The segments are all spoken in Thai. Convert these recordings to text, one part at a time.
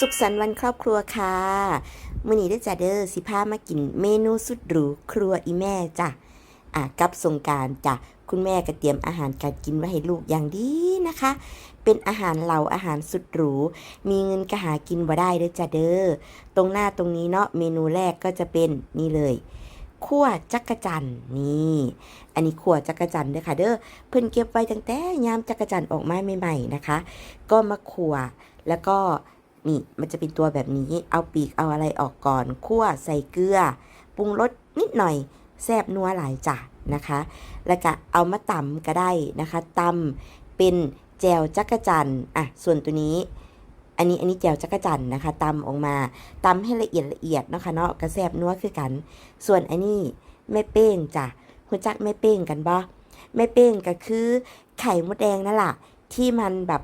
สุขสันต์วันครอบครัวค่ะมื้อนี้ได้จะเด้อสิพามากินเมนูสุดหรูครัวอีแม่จ้ะอะกับสงการจ้ะคุณแม่ก็เตรียมอาหารการกินไว้ให้ลูกอย่างดีนะคะ เป็นอาหารเหล่าอาหารสุดหรู มีเงินก็หากินบ่ได้เด้อจ้ะเด้อตรงหน้าตรงนี้เนาะเมนูแรกก็จะเป็นนี่เลยขั่วจักรจันนี่ อันนี้ขั่วจักรจันเด้อค่ะ เด้อเพิ่นเก็บไว้ตั้งแต่ยามจักรจันออกมาใหม่ๆนะคะ ก็มาขั่วแล้วก็ นี่มันจะเป็นตัวแบบนี้ เอาปีกเอาอะไรออกก่อนคั่วใส่เกลือ ปรุงรสนิดหน่อยแซบนัวหลายจ้ะนะคะ แล้วก็เอามาตำก็ได้นะคะตำเป็นแจวจักรจันอะส่วนตัวนี้ อันนี้อันนี้แจวจักรจันนะคะตำออกมาตำให้ละเอียดละเอียดเนาะคะเนาะกระแซบนัวคือกัน ส่วนอันนี้แม่เป้งจ้ะคุณจักแม่เป้งกันบ่แม่เป้งก็คือไข่มดแดงนั่นแหละที่มันแบบ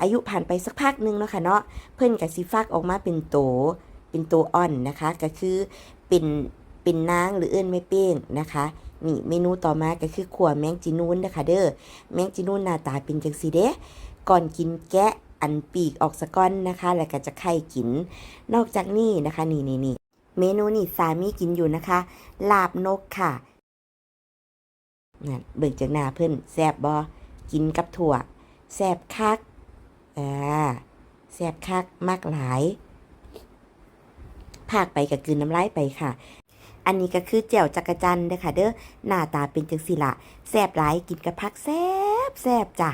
อายุผ่านไปสักพักหนึงเนาะค่ะเนาะเพิ่อนกับสิฟักออกมาเป็นโตเป็นโตอ่อนนะคะ ก็คือเป็นเป็นนางหรือเอื้นไม่เป้งนะคะนี่เมนูต่อมาก็คือขั่วแมงจีนูนนะคะเด้อแมงจีนูนหน้าตาเป็นจังซีเด้ก่อนกินแกะอันปีกออกสะก้อนนะคะ แล้วก็จะไข่กิน นอกจากนี้นะคะนี่นี่นี่เมนูนี่สามีกินอยู่นะคะ ลาบนกค่ะนั่นเบิ่งจากหน้าเพิ่อนแซบบ่กินกับถั่วแซบคัก อ่าแซ่บคักมากหลายภาคไปกับกลืนน้ำลายไปค่ะ อันนี้ก็คือแจ่วจักรจันเด้อค่ะ เด้อหน้าตาเป็นจังสีละแซ่บหลายกินกับผักแซ่บแซ่บจ้ะ